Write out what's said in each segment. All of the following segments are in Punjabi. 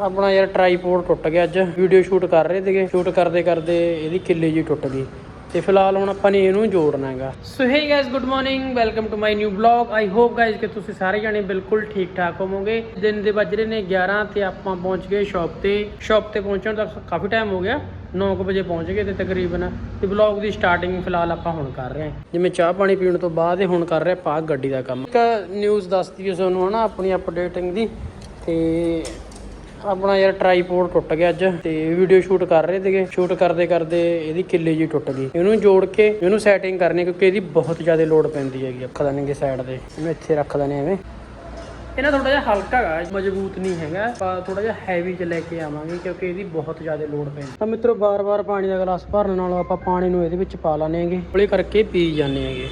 ਆਪਣਾ ਯਾਰ ਟ੍ਰਾਈਪੋਡ ਟੁੱਟ ਗਿਆ ਅੱਜ। ਵੀਡੀਓ ਸ਼ੂਟ ਕਰ ਰਹੇ ਸੀਗੇ। ਸ਼ੂਟ ਕਰਦੇ ਕਰਦੇ ਇਹਦੀ ਕਿੱਲੇ ਜੀ ਟੁੱਟ ਗਈ। ਤੇ ਫਿਲਹਾਲ ਹੁਣ ਆਪਾਂ ਨੇ ਇਹਨੂੰ ਜੋੜਨਾ ਹੈਗਾ। So hey guys good morning welcome to my new blog I hope guys ਕਿ ਤੁਸੀਂ ਸਾਰੇ ਜਾਣੇ ਬਿਲਕੁਲ ਠੀਕ ਠਾਕ ਹੋਵੋਗੇ। ਦਿਨ ਦੇ ਵੱਜ ਰਹੇ ਨੇ 11 ਤੇ ਆਪਾਂ ਪਹੁੰਚ ਗਏ ਸ਼ਾਪ ਤੇ। ਸ਼ਾਪ ਤੇ ਪਹੁੰਚਣ ਤੱਕ ਕਾਫੀ ਟਾਈਮ ਹੋ ਗਿਆ। 9 ਵਜੇ ਪਹੁੰਚ ਗਏ ਤੇ ਤਕਰੀਬਨ ਤੇ ਬਲੌਗ ਦੀ ਸਟਾਰਟਿੰਗ ਫਿਲਹਾਲ ਆਪਾਂ ਹੁਣ ਕਰ ਰਹੇ ਹਾਂ। ਜਿਵੇਂ ਚਾਹ ਪਾਣੀ ਪੀਣ ਤੋਂ ਬਾਅਦ ਇਹ ਹੁਣ ਕਰ ਰਹੇ ਪਾਕ ਗੱਡੀ ਦਾ ਕੰਮ। ਇੱਕ ਨਿਊਜ਼ ਦੱਸਦੀ ਹੈ ਤੁਹਾਨੂੰ ਹਨਾ, ਆਪਣੀ ਅਪਡੇਟਿੰਗ ਦੀ। ਤੇ ਆਪਣਾ ਯਾਰ ਟ੍ਰਾਈਪੋਡ ਟੁੱਟ ਗਿਆ ਅੱਜ ਤੇ ਵੀਡੀਓ ਸ਼ੂਟ ਕਰ ਰਹੇ ਸੀਗੇ। ਸ਼ੂਟ ਕਰਦੇ ਕਰਦੇ ਇਹਦੀ ਕਿੱਲੇ ਜੀ ਟੁੱਟ ਗਈ। ਇਹਨੂੰ ਜੋੜ ਕੇ ਇਹਨੂੰ ਸੈਟਿੰਗ ਕਰਨੀ ਕਿਉਂਕਿ ਇਹਦੀ ਬਹੁਤ ਜ਼ਿਆਦਾ ਲੋਡ ਪੈਂਦੀ ਹੈਗੀ। ਅੱਖਾਂ ਦਨੇਗੇ ਸਾਈਡ ਤੇ ਇਹਨੂੰ ਇੱਥੇ ਰੱਖ ਦਨੇ ਐਵੇਂ। ਇਹਨਾਂ ਥੋੜਾ ਜਿਹਾ ਹਲਕਾ ਹੈਗਾ, ਮਜ਼ਬੂਤ ਨਹੀਂ ਹੈਗਾ। ਆਪਾਂ ਥੋੜਾ ਜਿਹਾ ਹੈਵੀ ਚ ਲੈ ਕੇ ਆਵਾਂਗੇ ਕਿਉਂਕਿ ਇਹਦੀ ਬਹੁਤ ਜ਼ਿਆਦਾ ਲੋਡ ਪੈਂਦੀ ਤਾਂ ਮਿੱਤਰੋ ਬਾਰ-ਬਾਰ ਪਾਣੀ ਦਾ ਗਲਾਸ ਭਰਨ ਨਾਲੋਂ ਆਪਾਂ ਪਾਣੀ ਨੂੰ ਇਹਦੇ ਵਿੱਚ ਪਾ ਲਾਣੇ ਹੈਗੇ। ਹੌਲੀ ਕਰਕੇ ਪੀ ਜਾਂਦੇ ਹੈਗੇ।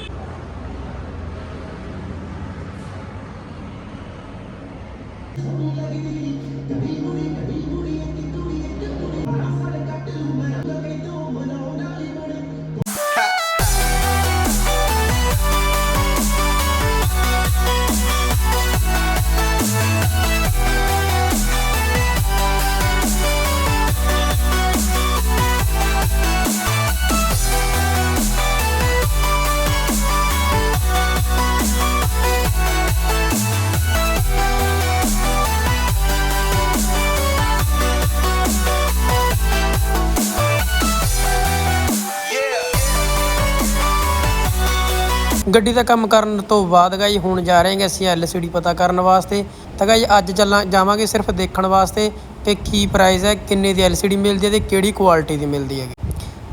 ਗੱਡੀ ਦਾ ਕੰਮ ਕਰਨ ਤੋਂ ਬਾਅਦ ਗਾਈ ਹੁਣ ਜਾ ਰਹੇ ਹਾਂ ਅਸੀਂ ਐਲਸੀਡੀ ਪਤਾ ਕਰਨ ਵਾਸਤੇ। ਤਾਂ ਗਾਈ ਅੱਜ ਚੱਲਾਂ ਜਾਵਾਂਗੇ ਸਿਰਫ ਦੇਖਣ ਵਾਸਤੇ ਕਿ ਕੀ ਪ੍ਰਾਈਸ ਹੈ ਕਿੰਨੇ ਦੀ ਐਲਸੀਡੀ ਮਿਲਦੀ ਹੈ ਤੇ ਕਿਹੜੀ ਕੁਆਲਿਟੀ ਦੀ ਮਿਲਦੀ ਹੈਗੀ।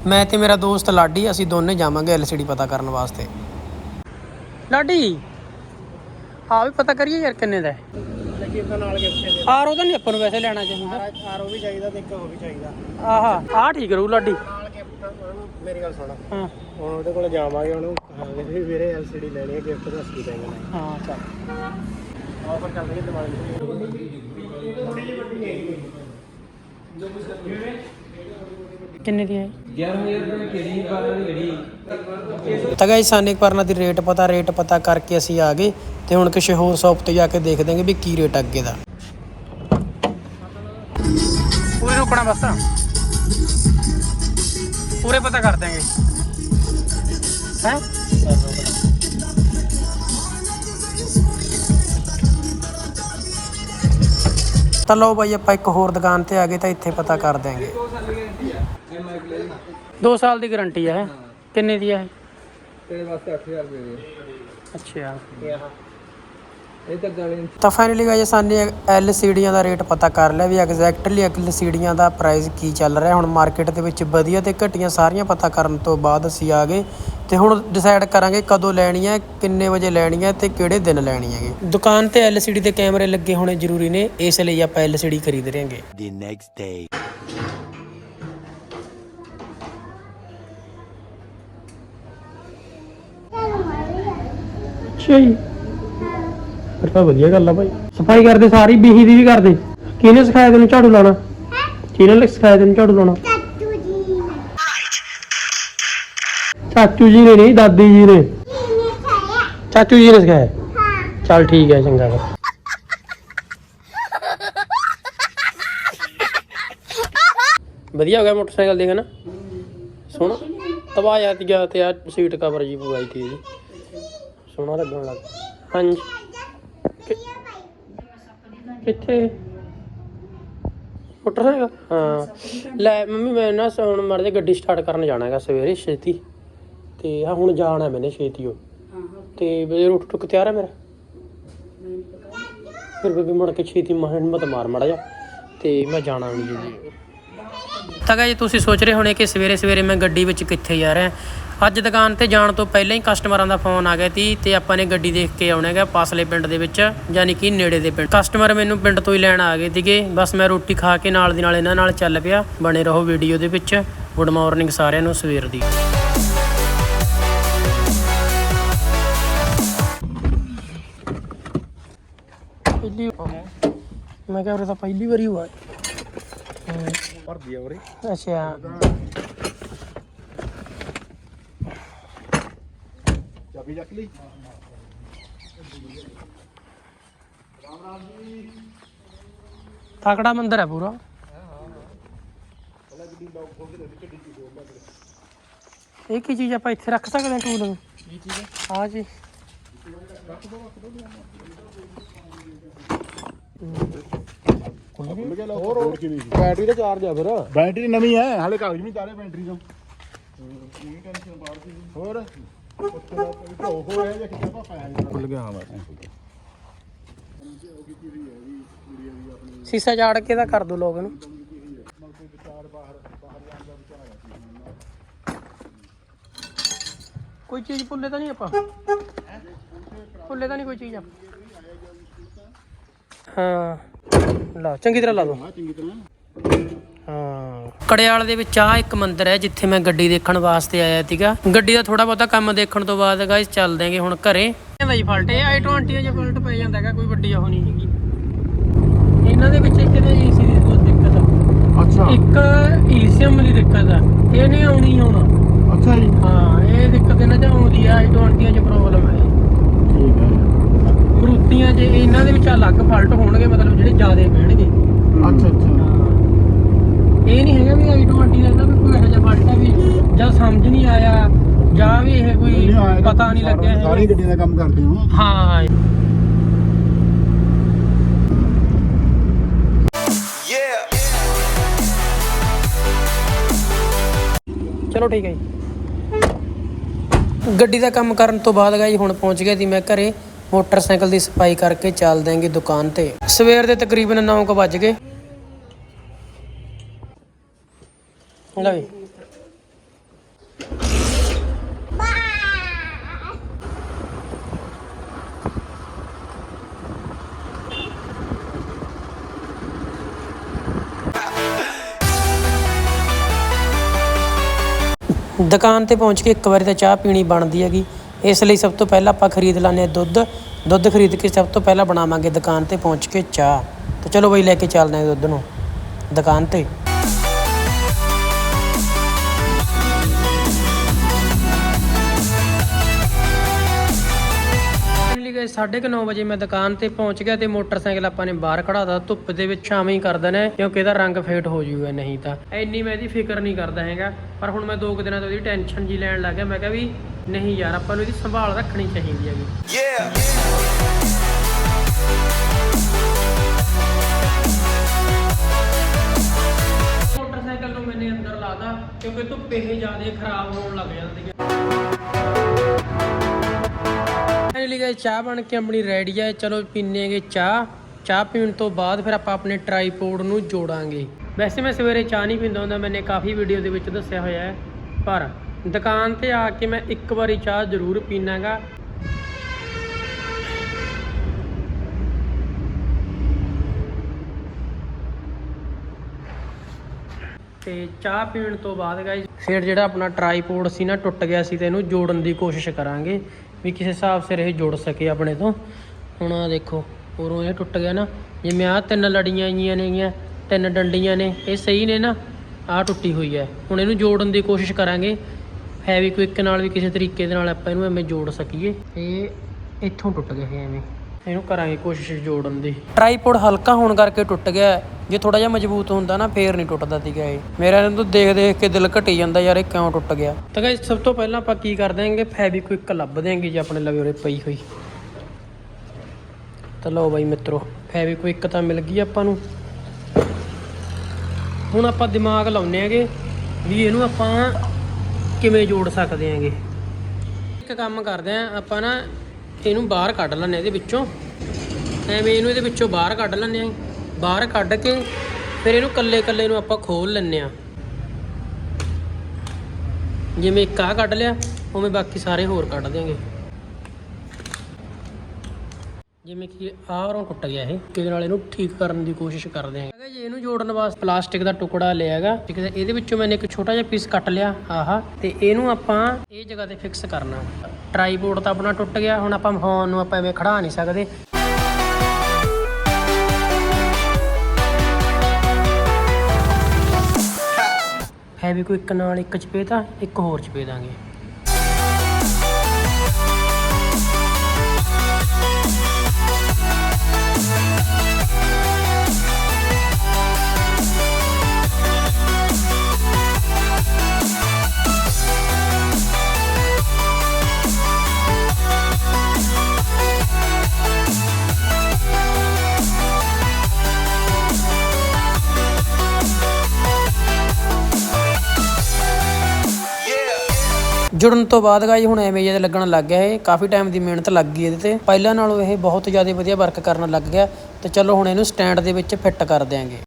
ਮੈਂ ਤੇ ਮੇਰਾ ਦੋਸਤ ਲਾਡੀ ਅਸੀਂ ਦੋਨੇ ਜਾਵਾਂਗੇ ਐਲਸੀਡੀ ਪਤਾ ਕਰਨ ਵਾਸਤੇ। ਲਾਡੀ ਹਾਂ ਵੀ ਪਤਾ ਕਰੀਏ ਯਾਰ ਕਿੰਨੇ ਦਾ ਹੈ। ਆਰ ਉਹਦਾ ਨਹੀਂ ਆਪਾਂ ਨੂੰ ਵੈਸੇ ਲੈਣਾ ਚਾਹੀਦਾ। ਆਰ ਉਹ ਵੀ ਚਾਹੀਦਾ ਤੇ ਇੱਕ ਉਹ ਵੀ ਚਾਹੀਦਾ। ਆਹਾ ਆਹ ਠੀਕ ਰਹੂ ਲਾਡੀ। ਮੇਰੀ ਗੱਲ ਸੁਣ। ਹਾਂ। ਹੁਣ ਉਹਦੇ ਕੋਲ ਜਾਵਾਂਗੇ ਉਹਨੂੰ ਕਹਾਂਗੇ ਵੀ ਵੀਰੇ ਐਲਸੀਡੀ ਲੈਣੀ ਹੈ ਗਿਫਟ ਦੱਸ ਕੀ ਚਾਹੀਦਾ ਹੈ ਹਾਂ ਚੱਲ। ਆਫਰ ਚੱਲ ਰਹੀ ਹੈ ਦਿਵਾਲੀ ਕਿੰਨੇ ਦੀ ਹੈ? 11000 ਰੁਪਏ ਕਿਹੜੀ 12 ਦੀ ਜਿਹੜੀ ਤਾਂ ਗਾਈ ਸਾਨੇ ਪਰਨਾ ਦੀ ਰੇਟ ਪਤਾ ਰੇਟ ਪਤਾ ਕਰਕੇ ਅਸੀਂ ਆ ਗਏ ਤੇ ਹੁਣ ਕਿਸੇ ਹੋਰ ਸ਼ਾਪ ਤੇ ਜਾ ਕੇ ਦੇਖ ਦੇਂਗੇ ਵੀ ਕੀ ਰੇਟ ਅੱਗੇ ਦਾ। ਪੂਰੇ ਰੁਕਣਾ ਬਸ। ਪੂਰੇ ਪਤਾ ਕਰ ਦਾਂਗੇ ਹੈ? ਤਾਂ ਲਓ ਬਾਈ ਆਪਾਂ ਇੱਕ ਹੋਰ ਦੁਕਾਨ ਤੇ ਆ ਗਏ ਤਾਂ ਇੱਥੇ ਪਤਾ ਕਰ ਦਿਆਂਗੇ। 2 ਸਾਲ ਦੀ ਗਾਰੰਟੀ ਹੈ ਕਿੰਨੇ ਦੀ ਹੈ ਤੇਰੇ ਵਾਸਤੇ 8000 ਰੁਪਏ ਦੇ ਅੱਛਾ। ਇਹ ਤਾਂ ਫਾਈਨਲੀ ਗਾਇਸ ਸਾਨੇ ਐਲਸੀਡੀਆਂ ਦਾ ਰੇਟ ਪਤਾ ਕਰ ਲਿਆ ਵੀ ਐਗਜ਼ੈਕਟਲੀ ਐਲਸੀਡੀਆਂ ਦਾ ਪ੍ਰਾਈਸ ਕੀ ਚੱਲ ਰਿਹਾ। ਹੁਣ ਮਾਰਕੀਟ ਦੇ ਵਿੱਚ ਵਧੀਆ ਤੇ ਘਟੀਆਂ ਸਾਰੀਆਂ ਪਤਾ ਕਰਨ ਤੋਂ ਬਾਅਦ ਅਸੀਂ ਆ ਗਏ ਤੇ ਹੁਣ ਡਿਸਾਈਡ ਕਰਾਂਗੇ ਕਦੋਂ ਲੈਣੀ ਹੈ ਕਿੰਨੇ ਵਜੇ ਲੈਣੀ ਹੈ ਤੇ ਕਿਹੜੇ ਦਿਨ ਲੈਣੀ ਹੈਗੀ। ਦੁਕਾਨ ਤੇ ਐਲਸੀਡੀ ਦੇ ਕੈਮਰੇ ਲੱਗੇ ਹੋਣੇ ਜ਼ਰੂਰੀ ਨੇ ਇਸ ਲਈ ਆਪਾਂ ਐਲਸੀਡੀ ਖਰੀਦ ਰਹੇ ਹਾਂਗੇ। The next day. ਫਿਰ ਤਾਂ ਵਧੀਆ ਗੱਲ ਆ ਭਾਈ। ਸਫ਼ਾਈ ਕਰਦੇ ਸਾਰੀ, ਬੀਹੀ ਦੀ ਵੀ ਕਰਦੇ। ਕਿਹਨੇ ਸਿਖਾਇਆ ਤੈਨੂੰ ਝਾੜੂ ਲਾਉਣਾ? ਕਿਹਨੇ ਸਿਖਾਇਆ ਤੈਨੂੰ ਝਾੜੂ ਲਾਉਣਾ? ਚਾਚੂ ਜੀ ਚਾਚੂ ਜੀ ਨੇ ਨਹੀਂ, ਦਾਦੀ ਜੀ ਨੇ। ਨੇ ਖਾਇਆ ਚਾਚੂ ਜੀ ਨੇ ਸਿਖਾਇਆ? ਹਾਂ ਚੱਲ ਠੀਕ ਹੈ ਚੰਗਾ ਫਿਰ। ਵਧੀਆ ਹੋ ਗਿਆ ਮੋਟਰਸਾਈਕਲ ਦੇਖ ਨਾ? ਸੋਹਣਾ ਤਵਾ ਆ, ਤੇ ਆ ਸੀਟ ਕਵਰ ਜੀ ਪਵਾਈ ਤੀ ਜੀ ਸੋਹਣਾ ਲੱਗਣ ਲੱਗ ਹਾਂਜੀ। ਕਿੱਥੇ ਮੋਟਰਸਾਈਕਲ? ਹਾਂ। ਲੈ ਮੰਮੀ ਮੈਂ ਨਾ ਸ- ਹੁਣ ਮਰ ਜੇ ਗੱਡੀ ਸਟਾਰਟ ਕਰਨ ਜਾਣਾ ਹੈਗਾ ਸਵੇਰੇ ਛੇਤੀ। ਤੇ ਆ ਹੁਣ ਜਾਣਾ ਮੈਨੇ ਛੇਤੀ ਉਹ। ਤੇ ਬੇ ਰੁੱਟ ਟੁੱਕ ਤਿਆਰ ਹੈ ਮੇਰਾ? ਫਿਰ ਬੇਬੀ ਮੁੜ ਕੇ ਛੇਤੀ ਮਾਰ ਹਿੰਮਤ ਮਾਰ ਮੜਾ ਜਾ ਤੇ ਮੈਂ ਜਾਣਾ ਹੁਣ ਜੀ। ਤਾਂ ਗਾਇ ਤੁਸੀਂ ਸੋਚ ਰਹੇ ਹੋਣੇ ਕਿ ਸਵੇਰੇ ਸਵੇਰੇ ਮੈਂ ਗੱਡੀ ਵਿੱਚ ਕਿੱਥੇ ਜਾ ਰਿਹਾ। ਅੱਜ ਦੁਕਾਨ ਤੇ ਜਾਣ ਤੋਂ ਪਹਿਲਾਂ ਹੀ ਕਸਟਮਰਾਂ ਦਾ ਫੋਨ ਆ ਗਿਆ ਸੀ ਤੇ ਆਪਾਂ ਨੇ ਗੱਡੀ ਦੇਖ ਕੇ ਆਉਣਾ ਹੈਗਾ ਪਾਸਲੇ ਪਿੰਡ ਦੇ ਵਿੱਚ, ਯਾਨੀ ਕਿ ਨੇੜੇ ਦੇ ਪਿੰਡ। ਕਸਟਮਰ ਮੈਨੂੰ ਪਿੰਡ ਤੋਂ ਹੀ ਲੈਣ ਆ ਗਏ ਸੀਗੇ। ਬਸ ਮੈਂ ਰੋਟੀ ਖਾ ਕੇ ਨਾਲ ਦੀ ਨਾਲ ਇਹਨਾਂ ਨਾਲ ਚੱਲ ਪਿਆ। ਬਣੇ ਰਹੋ ਵੀਡੀਓ ਦੇ ਵਿੱਚ। ਗੁੱਡ ਮਾਰਨਿੰਗ ਸਾਰਿਆਂ ਨੂੰ ਸਵੇਰ ਦੀ। ਪਹਿਲੀ ਮੈਂ ਕਿਹਾ ਉਰੇ ਤਾਂ ਪਹਿਲੀ ਵਾਰੀ ਹੋਇਆ। ਭਰਦੀ ਆ ਉਰੇ। ਅੱਛਾ। ਚਾਬੀ ਚੱਕ ਲਈ? ਤਕੜਾ ਮੰਦਰ ਹੈ ਪੂਰਾ। ਇਹ ਕੀ ਚੀਜ਼ ਆਪਾਂ ਇੱਥੇ ਰੱਖ ਸਕਦੇ ਹਾਂ ਟੂਲ? ਨੂੰ ਕੀ ਚੀਜ਼ ਹੈ? ਹਾਂ ਜੀ। ਹੋਰ ਹੋਰ। ਕਿਵੇਂ ਬੈਟਰੀ ਦਾ ਚਾਰਜ ਆ ਫਿਰ। ਬੈਟਰੀ ਨਵੀਂ ਹੈ ਹਾਲੇ ਕਾਗਜ਼ ਵੀ ਚਾਰੇ ਬੈਟਰੀ ਤੋਂ। ਹੋਰ? ਹੋਇਆ ਜਾਂ ਖੁੱਲ ਗਿਆ ਹਾਂ ਬਸ। ਸੀਸਾ ਜਾੜ ਕੇ ਤਾਂ ਕਰ ਦੋ ਲੋਕ ਨੂੰ ਕੋਈ ਚੀਜ਼ ਭੁੱਲੇ ਤਾਂ ਨਹੀਂ ਆਪਾਂ? ਭੁੱਲੇ ਤਾਂ ਨਹੀਂ ਕੋਈ ਚੀਜ਼ ਆਪਾਂ? ਹਾਂ। ਲਾ ਚੰਗੀ ਤਰ੍ਹਾਂ ਲਾ ਦੋ। ਹਾਂ ਚੰਗੀ ਤਰ੍ਹਾਂ। ਹਾਂ। ਕੜਿਆਲ ਦੇ ਵਿੱਚ ਆ ਇੱਕ ਮੰਦਿਰ ਹੈ ਜਿੱਥੇ ਮੈਂ ਗੱਡੀ ਦੇਖਣ ਵਾਸਤੇ ਆਇਆ ਸੀਗਾ। ਗੱਡੀ ਦਾ ਥੋੜਾ ਬਹੁਤਾ ਕੰਮ ਦੇਖਣ ਤੋਂ ਬਾਅਦ ਗਾਇਸ ਚੱਲਦੇ ਆਂਗੇ ਹੁਣ ਘਰੇ। ਕਹਿੰਦਾ ਜੀ ਫਾਲਟ ਇਹ i20 ਜੇ ਫਾਲਟ ਪੈ ਜਾਂਦਾ ਹੈਗਾ ਕੋਈ ਵੱਡੀ ਉਹ ਨਹੀਂ ਹੈਗੀ। ਇਹਨਾਂ ਦੇ ਵਿੱਚ ਇੱਕ ਤਾਂ ਏਸੀ ਦੀ ਬਹੁਤ ਦਿੱਕਤ ਆ। ਅੱਛਾ। ਇੱਕ ਈਸੀਐਮ ਦੀ ਦਿੱਕਤ ਆ। ਇਹ ਨਹੀਂ ਆਉਣੀ ਹੁਣ। ਅੱਛਾ ਜੀ। ਹਾਂ ਇਹ ਦਿੱਕਤ ਇਹਨਾਂ 'ਚ ਆਉਂਦੀ ਆ i20 'ਚ ਪ੍ਰੋਬਲਮ ਹੈ ਮਰੂਤੀਆਂ 'ਚ ਇਹਨਾਂ ਦੇ ਵਿੱਚ ਅਲੱਗ ਫਾਲਟ ਹੋਣਗੇ ਮਤਲਬ ਜਿਹੜੇ ਜ਼ਿਆਦੇ ਪੈਣਗੇ ਅੱਛਾ ਅੱਛਾ। ਇਹ ਨਹੀਂ ਹੈਗਾ ਵੀ i20 ਦਾ ਇਹਦਾ ਵੀ ਕੋਈ ਇਹੋ ਜਿਹਾ ਫਾਲਟ ਹੈ ਵੀ ਜਾਂ ਸਮਝ ਨਹੀਂ ਆਇਆ ਜਾਂ ਵੀ ਇਹ ਕੋਈ ਪਤਾ ਨਹੀਂ ਲੱਗਿਆ ਹੈਗਾ। ਸਾਰੀ ਗੱਡੀਆਂ ਦਾ ਕੰਮ ਕਰਦੇ ਹੋ। ਹਾਂ। ਚਲੋ ਠੀਕ ਹੈ ਜੀ। ਗੱਡੀ ਦਾ ਕੰਮ ਕਰਨ ਤੋਂ ਬਾਅਦ ਗਾਈ ਹੁਣ ਪਹੁੰਚ ਗਿਆ ਸੀ ਮੈਂ ਘਰੇ। ਮੋਟਰਸਾਈਕਲ ਦੀ ਸਫ਼ਾਈ ਕਰਕੇ ਚੱਲ ਦੇਂਗੇ ਦੁਕਾਨ ਤੇ। ਸਵੇਰ ਦੇ ਤਕਰੀਬਨ 9:00 ਵੱਜ ਗਏ। ਲਓ ਜੀ। ਦੁਕਾਨ ਤੇ ਪਹੁੰਚ ਕੇ ਇੱਕ ਵਾਰੀ ਤਾਂ ਚਾਹ ਪੀਣੀ ਬਣਦੀ ਹੈਗੀ। ਇਸ ਲਈ ਸਭ ਤੋਂ ਪਹਿਲਾਂ ਆਪਾਂ ਖਰੀਦ ਲਾਨੇ ਦੁੱਧ। ਦੁੱਧ ਖਰੀਦ ਕੇ ਸਭ ਤੋਂ ਪਹਿਲਾਂ ਬਣਾਵਾਂਗੇ ਦੁਕਾਨ ਤੇ ਪਹੁੰਚ ਕੇ ਚਾਹ। ਤੇ ਚਲੋ ਬਈ ਲੈ ਕੇ ਚੱਲਦੇ ਹਾਂ ਦੁੱਧ ਨੂੰ, ਦੁਕਾਨ ਤੇ। ਫਾਈਨਲੀ ਗਏ 9:30 ਵਜੇ ਮੈਂ ਦੁਕਾਨ ਤੇ ਪਹੁੰਚ ਗਿਆ ਤੇ ਮੋਟਰਸਾਈਕਲ ਆਪਾਂ ਨੇ ਬਾਹਰ ਖੜਾਤਾ ਧੁੱਪ ਦੇ ਵਿੱਚ ਛਾਵੇਂ ਹੀ ਕਰ ਦੇਣਾ ਕਿਉਂਕਿ ਇਹਦਾ ਰੰਗ ਫੇਟ ਹੋ ਜਾਊਗਾ ਨਹੀਂ ਤਾਂ। ਇੰਨੀ ਮੈਂ ਇਹਦੀ ਫਿਕਰ ਨਹੀਂ ਕਰਦਾ ਹੈਗਾ, ਪਰ ਹੁਣ ਮੈਂ ਦੋ ਕੁ ਦਿਨਾਂ ਤੋਂ ਇਹਦੀ ਟੈਨਸ਼ਨ ਜੀ ਲੈਣ ਲੱਗ ਗਿਆ। ਮੈਂ ਕਿਹਾ ਵੀ ਨਹੀਂ ਯਾਰ ਆਪਾਂ ਨੂੰ ਇਹਦੀ ਸੰਭਾਲ ਰੱਖਣੀ ਚਾਹੀਦੀ ਹੈਗੀ। ਮੋਟਰਸਾਈਕਲ ਨੂੰ ਮੈਨੇ ਅੰਦਰ ਲਾਦਾ ਕਿਉਂਕਿ ਧੁੱਪੇ ਇਹ ਜ਼ਿਆਦਾ ਖਰਾਬ ਹੋਣ ਲੱਗ ਜਾਂਦੀ ਹੈ ਫਾਈਨਲੀ ਗਾਇਸ ਚਾਹ ਬਣ ਕੇ ਆਪਣੀ ਰੈਡੀ ਹੈ ਚਲੋ ਪੀਨੇਗੇ ਚਾਹ। ਚਾਹ ਪੀਣ ਤੋਂ ਬਾਅਦ ਫਿਰ ਆਪਾਂ ਆਪਣੇ ਟਰਾਈਪੋਡ ਨੂੰ ਜੋੜਾਂਗੇ। ਵੈਸੇ ਮੈਂ ਸਵੇਰੇ ਚਾਹ ਨਹੀਂ ਪੀਂਦਾ ਹੁੰਦਾ ਮੈਨੇ ਕਾਫੀ ਵੀਡੀਓ ਦੇ ਵਿੱਚ ਦੱਸਿਆ ਹੋਇਆ ਹੈ। ਪਰ ਦੁਕਾਨ ਤੇ ਆ ਕੇ ਮੈਂ ਇੱਕ ਵਾਰੀ ਚਾਹ ਜ਼ਰੂਰ ਪੀਨਾਗਾ ਤੇ ਚਾਹ ਪੀਣ ਤੋਂ ਬਾਅਦ ਗਾਇਸ ਫਿਰ ਜਿਹੜਾ ਆਪਣਾ ਟਰਾਈਪੋਡ ਸੀ ਨਾ, ਟੁੱਟ ਗਿਆ ਸੀ ਤੇ ਇਹਨੂੰ ਜੋੜਨ ਦੀ ਕੋਸ਼ਿਸ਼ ਕਰਾਂਗੇ ਵੀ ਕਿਸੇ ਹਿਸਾਬ ਸਿਰ ਇਹ ਜੁੜ ਸਕੇ ਆਪਣੇ ਤੋਂ। ਹੁਣ ਆ ਦੇਖੋ, ਉਰੋਂ ਇਹ ਟੁੱਟ ਗਿਆ ਨਾ। ਜਿਵੇਂ ਆ ਤਿੰਨ ਲੜੀਆਂ ਆਈਆਂ ਨੇਗੀਆਂ, ਤਿੰਨ ਡੰਡੀਆਂ ਨੇ, ਇਹ ਸਹੀ ਨੇ ਨਾ ਆ ਟੁੱਟੀ ਹੋਈ ਹੈ। ਹੁਣ ਇਹਨੂੰ ਜੋੜਨ ਦੀ ਕੋਸ਼ਿਸ਼ ਕਰਾਂਗੇ। ਹੈਵੀ ਕੁਇਕ ਨਾਲ ਵੀ ਕਿਸੇ ਤਰੀਕੇ ਦੇ ਨਾਲ ਆਪਾਂ ਇਹਨੂੰ ਐਵੇਂ ਜੋੜ ਸਕੀਏ। ਇਹ ਇੱਥੋਂ ਟੁੱਟ ਗਿਆ ਇਹ ਐਵੇਂ। ਇਹਨੂੰ ਕਰਾਂਗੇ ਕੋਸ਼ਿਸ਼ ਜੋੜਨ ਦੀ। ਟਰਾਈਪੋਡ ਹਲਕਾ ਹੋਣ ਕਰਕੇ ਟੁੱਟ ਗਿਆ ਹੈ। ਜੇ ਥੋੜਾ ਜਿਹਾ ਮਜ਼ਬੂਤ ਹੁੰਦਾ ਨਾ ਫੇਰ ਨਹੀਂ ਟੁੱਟਦਾ ਸੀਗਾ ਇਹ। ਮੇਰਾ ਇਹਨੂੰ ਤਾਂ ਦੇਖ ਦੇਖ ਕੇ ਦਿਲ ਘਟੀ ਜਾਂਦਾ ਯਾਰ ਇਹ ਕਿਉਂ ਟੁੱਟ ਗਿਆ। ਤਾਂ ਗਾਇਸ ਸਭ ਤੋਂ ਪਹਿਲਾਂ ਆਪਾਂ ਕੀ ਕਰ ਦਿਆਂਗੇ? ਫੈਬਿਕਵਿਕ ਲੱਭ ਦਿਆਂਗੇ ਜੇ ਆਪਣੇ ਲਵੇ ਉਰੇ ਪਈ ਹੋਈ। ਤਾਂ ਲਓ ਬਾਈ ਮਿੱਤਰੋ ਫੈਬਿਕਵਿਕ ਤਾਂ ਮਿਲ ਗਈ ਆਪਾਂ ਨੂੰ। ਹੁਣ ਆਪਾਂ ਦਿਮਾਗ ਲਾਉਨੇ ਆਂਗੇ ਵੀ ਇਹਨੂੰ ਆਪਾਂ ਕਿਵੇਂ ਜੋੜ ਸਕਦੇ ਆਂਗੇ ਇੱਕ ਕੰਮ ਕਰਦੇ ਆਂ ਆਪਾਂ ਨਾ ਇਹਨੂੰ ਬਾਹਰ ਕੱਢ ਲੈਂਦੇ ਇਹਦੇ ਵਿੱਚੋਂ। ਐਵੇਂ ਇਹਨੂੰ ਇਹਦੇ ਵਿੱਚੋਂ ਬਾਹਰ ਕੱਢ ਲੈਂਦੇ ਆਂ ਬਾਹਰ ਕੱਢ ਕੇ ਫਿਰ ਇਹਨੂੰ ਕੱਲੇ ਕੱਲੇ ਨੂੰ ਆਪਾਂ ਖੋਲ ਲੈਂਦੇ ਆਂ ਜਿਵੇਂ ਇੱਕ ਆਹ ਕੱਢ ਲਿਆ, ਉਵੇਂ ਬਾਕੀ ਸਾਰੇ ਹੋਰ ਕੱਢ ਦਿਆਂਗੇ। ਜਿਵੇਂ ਕਿ ਆਹਰੋਂ ਟੁੱਟ ਗਿਆ ਇਹ ਕਿਹਦੇ ਨਾਲ ਇਹਨੂੰ ਠੀਕ ਕਰਨ ਦੀ ਕੋਸ਼ਿਸ਼ ਕਰਦੇ ਆਂ ਹੈਗਾ ਜੀ ਇਹਨੂੰ ਜੋੜਨ ਵਾਸਤੇ ਪਲਾਸਟਿਕ ਦਾ ਟੁਕੜਾ ਲਿਆ ਹੈਗਾ, ਠੀਕ ਹੈ, ਇਹਦੇ ਵਿੱਚੋਂ ਮੈंने ਇੱਕ ਛੋਟਾ ਜਿਹਾ ਪੀਸ ਕੱਟ ਲਿਆ, ਆਹਾ, ਤੇ ਇਹਨੂੰ ਆਪਾਂ ਇਹ ਜਗ੍ਹਾ ਤੇ ਫਿਕਸ ਕਰਨਾ। ਟਰਾਈਪੋਡ ਤਾਂ ਆਪਣਾ ਟੁੱਟ ਗਿਆ, ਹੁਣ ਆਪਾਂ ਫੋਨ ਨੂੰ ਆਪਾਂ ਐਵੇਂ ਖੜਾ ਨਹੀਂ ਸਕਦੇ। ਹੈ ਵੀ ਕੋਈ ਇੱਕ ਨਾਲ ਇੱਕ ਚਪੇ ਤਾਂ ਇੱਕ ਹੋਰ ਚਪੇ ਦਾਂਗੇ। ਜੁੜਨ ਤੋਂ ਬਾਅਦ ਗਾਈ ਹੁਣ ਐਵੇਂ ਜਿਹਾ ਲੱਗਣ ਲੱਗ ਗਿਆ ਇਹ। ਕਾਫੀ ਟਾਈਮ ਦੀ ਮਿਹਨਤ ਲੱਗ ਗਈ ਇਹਦੇ ਤੇ। ਪਹਿਲਾਂ ਨਾਲੋਂ ਇਹ ਬਹੁਤ ਜ਼ਿਆਦਾ ਵਧੀਆ ਵਰਕ ਕਰਨ ਲੱਗ ਗਿਆ। ਤੇ ਚਲੋ ਹੁਣ ਇਹਨੂੰ ਸਟੈਂਡ ਦੇ ਵਿੱਚ ਫਿੱਟ ਕਰ ਦਿਆਂਗੇ।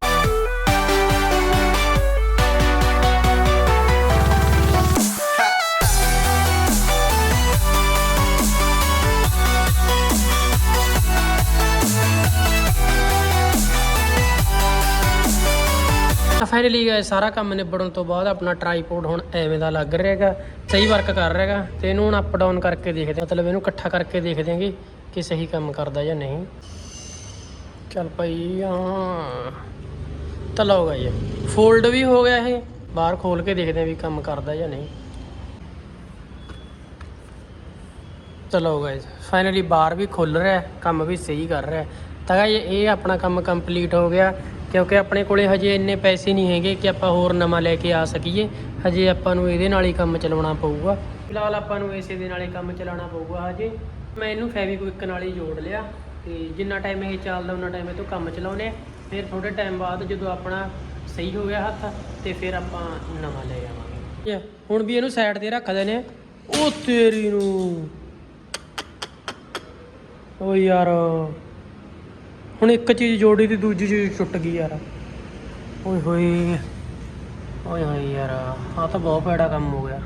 ਫਾਈਨਲੀ ਗਾਇਸ ਸਾਰਾ ਕੰਮ ਨਿਬੜਨ ਤੋਂ ਬਾਅਦ ਆਪਣਾ ਟ੍ਰਾਈਪੋਡ ਹੁਣ ਐਵੇਂ ਦਾ ਲੱਗ ਰਿਹਾ ਸਹੀ ਵਰਕ ਕਰ ਰਿਹਾ ਹੈਗਾ ਤੇ ਇਹਨੂੰ ਹੁਣ ਅਪ ਡਾਊਨ ਕਰਕੇ ਦੇਖਦੇ ਹਾਂ ਮਤਲਬ ਇਹਨੂੰ ਇਕੱਠਾ ਕਰਕੇ ਦੇਖਦੇ ਹਾਂਗੇ ਕਿ ਸਹੀ ਕੰਮ ਕਰਦਾ ਜਾਂ ਨਹੀਂ। ਚੱਲ ਭਾਈ ਹਾਂ। ਤਾਂ ਲਓ ਗਾਈ ਫੋਲਡ ਵੀ ਹੋ ਗਿਆ ਇਹ ਬਾਹਰ ਖੋਲ ਕੇ ਦੇਖਦੇ ਹਾਂ ਵੀ ਕੰਮ ਕਰਦਾ ਜਾਂ ਨਹੀਂ। ਚਲੋ ਗਾਇਸ ਫਾਈਨਲੀ ਬਾਹਰ ਵੀ ਖੁੱਲ ਰਿਹਾ ਕੰਮ ਵੀ ਸਹੀ ਕਰ ਰਿਹਾ। ਤਾਂ guys, ਇਹ ਆਪਣਾ ਕੰਮ ਕੰਪਲੀਟ ਹੋ ਗਿਆ। ਕਿਉਂਕਿ ਆਪਣੇ ਕੋਲੇ ਹਜੇ ਇੰਨੇ ਪੈਸੇ ਨਹੀਂ ਹੈਗੇ ਕਿ ਆਪਾਂ ਹੋਰ ਨਵਾਂ ਲੈ ਕੇ ਆ ਸਕੀਏ। ਹਜੇ ਆਪਾਂ ਨੂੰ ਇਹਦੇ ਨਾਲ ਹੀ ਕੰਮ ਚਲਾਉਣਾ ਪਊਗਾ। ਫਿਲਹਾਲ ਆਪਾਂ ਨੂੰ ਇਸੇ ਦੇ ਨਾਲ ਹੀ ਕੰਮ ਚਲਾਉਣਾ ਪਊਗਾ ਹਜੇ। ਮੈਂ ਇਹਨੂੰ ਫੈਵਿਕਵਿਕ ਨਾਲ ਹੀ ਜੋੜ ਲਿਆ ਤੇ ਜਿੰਨਾ ਟਾਈਮ ਇਹ ਚੱਲਦਾ ਉਹਨਾਂ ਟਾਈਮ ਇਹ ਤੋਂ ਕੰਮ ਚਲਾਉਨੇ ਆ। ਫਿਰ ਥੋੜੇ ਟਾਈਮ ਬਾਅਦ ਜਦੋਂ ਆਪਣਾ ਸਹੀ ਹੋ ਗਿਆ ਹੱਥ, ਤੇ ਫਿਰ ਆਪਾਂ ਨਵਾਂ ਲੈ ਆਵਾਂਗੇ। ਹੁਣ ਵੀ ਇਹਨੂੰ ਸਾਈਡ ਤੇ ਰੱਖਦੇ ਨੇ ਉਹ ਤੇਰੀ ਨੂੰ। ਓ ਯਾਰ। ਹੁਣ ਇੱਕ ਚੀਜ਼ ਜੋੜੀ ਤੇ ਦੂਜੀ ਚੀਜ਼ ਟੁੱਟ ਗਈ ਯਾਰ। ਓਏ ਹੋਏ। ਓਏ ਹੋਏ ਯਾਰ ਆ ਤਾਂ ਬਹੁਤ ਭੈੜਾ ਕੰਮ ਹੋ ਗਿਆ।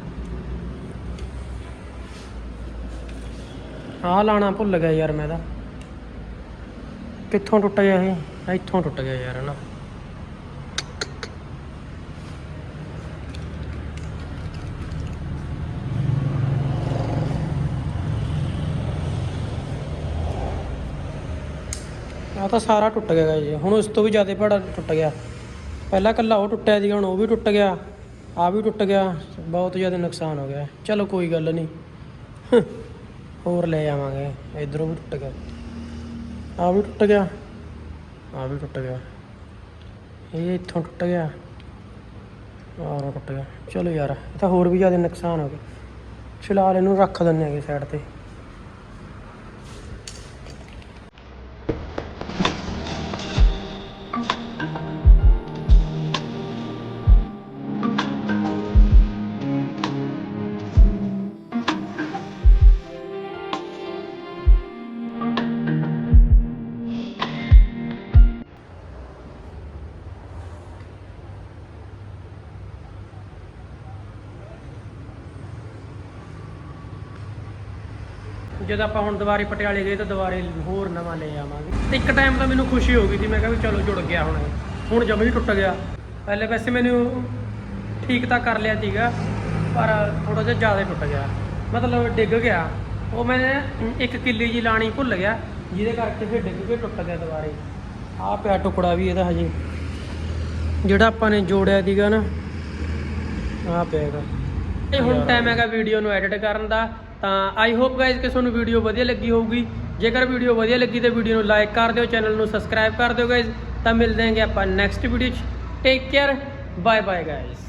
ਆਹ ਲਾਣਾ ਭੁੱਲ ਗਿਆ ਯਾਰ ਮੈਂ ਤਾਂ। ਕਿੱਥੋਂ ਟੁੱਟ ਗਿਆ ਇਹ? ਇੱਥੋਂ ਟੁੱਟ ਗਿਆ ਯਾਰ ਨਾ ਆ ਤਾਂ ਸਾਰਾ ਟੁੱਟ ਗਿਆ ਜੀ। ਹੁਣ ਉਸ ਤੋਂ ਵੀ ਜ਼ਿਆਦਾ ਭੜਾ ਟੁੱਟ ਗਿਆ। ਪਹਿਲਾਂ ਕੱਲਾ ਉਹ ਟੁੱਟਿਆ ਸੀਗਾ, ਹੁਣ ਉਹ ਵੀ ਟੁੱਟ ਗਿਆ। ਆ ਵੀ ਟੁੱਟ ਗਿਆ, ਬਹੁਤ ਜ਼ਿਆਦਾ ਨੁਕਸਾਨ ਹੋ ਗਿਆ। ਚਲੋ ਕੋਈ ਗੱਲ ਨਹੀਂ। ਹੋਰ ਲੈ ਆਵਾਂਗੇ। ਇਧਰੋਂ ਵੀ ਟੁੱਟ ਗਿਆ। ਆ ਵੀ ਟੁੱਟ ਗਿਆ। ਆ ਵੀ ਟੁੱਟ ਗਿਆ। ਇਹ ਇੱਥੋਂ ਟੁੱਟ ਗਿਆ। ਆਹ ਟੁੱਟ ਗਿਆ। ਚਲੋ ਯਾਰ, ਇਹ ਤਾਂ ਹੋਰ ਵੀ ਜ਼ਿਆਦਾ ਨੁਕਸਾਨ ਹੋ ਗਿਆ। ਫਿਲਹਾਲ ਇਹਨੂੰ ਰੱਖ ਦਿੰਦੇ ਹੈਗੇ ਸਾਈਡ ਤੇ। ਜਦੋਂ ਆਪਾਂ ਹੁਣ ਦੁਬਾਰੇ ਪਟਿਆਲੇ ਗਏ ਤਾਂ ਦੁਬਾਰੇ ਹੋਰ ਨਵਾਂ ਲੈ ਆਵਾਂਗੇ। ਤੇ ਇੱਕ ਟਾਈਮ ਤਾਂ ਮੈਨੂੰ ਖੁਸ਼ੀ ਹੋ ਗਈ ਸੀ ਮੈਂ ਕਿਹਾ ਵੀ ਚਲੋ ਜੁੜ ਗਿਆ ਹੁਣ। ਇਹ। ਹੁਣ ਜਮੀ ਹੀ ਟੁੱਟ ਗਿਆ। ਪਹਿਲੇ ਵੈਸੇ ਮੈਨੂੰ ਠੀਕ ਤਾਂ ਕਰ ਲਿਆ ਸੀਗਾ ਪਰ ਥੋੜਾ ਜਿਹਾ ਜ਼ਿਆਦਾ ਹੀ ਟੁੱਟ ਗਿਆ। ਮਤਲਬ ਡਿੱਗ ਗਿਆ। ਉਹ ਮੈਂ ਇੱਕ ਕਿੱਲੀ ਜੀ ਲਾਣੀ ਭੁੱਲ ਗਿਆ ਜਿਹਦੇ ਕਰਕੇ ਫਿਰ ਡਿੱਗ ਕੇ ਟੁੱਟ ਗਿਆ ਦੁਬਾਰੇ। ਆਹ ਪਿਆ ਟੁਕੜਾ ਵੀ ਇਹਦਾ ਹਜੇ। ਜਿਹੜਾ ਆਪਾਂ ਨੇ ਜੋੜਿਆ ਸੀਗਾ ਨਾ ਆਹ ਪਿਆਗਾ ਇਹ ਹੁਣ ਟਾਈਮ ਹੈਗਾ ਵੀਡੀਓ ਨੂੰ ਐਡਿਟ ਕਰਨ ਦਾ। ਤਾਂ ਆਈ ਹੋਪ ਗਾਇਜ਼ ਕਿ ਤੁਹਾਨੂੰ ਵੀਡੀਓ ਵਧੀਆ ਲੱਗੀ ਹੋਊਗੀ। ਜੇਕਰ ਵੀਡੀਓ ਵਧੀਆ ਲੱਗੀ ਤਾਂ ਵੀਡੀਓ ਨੂੰ ਲਾਈਕ ਕਰ ਦਿਓ ਚੈਨਲ ਨੂੰ ਸਬਸਕ੍ਰਾਈਬ ਕਰ ਦਿਓ ਗਾਇਜ਼ ਤਾਂ ਮਿਲਦੇ ਹਾਂਗੇ ਆਪਾਂ ਨੈਕਸਟ ਵੀਡੀਓ 'ਚ। Take care bye bye guys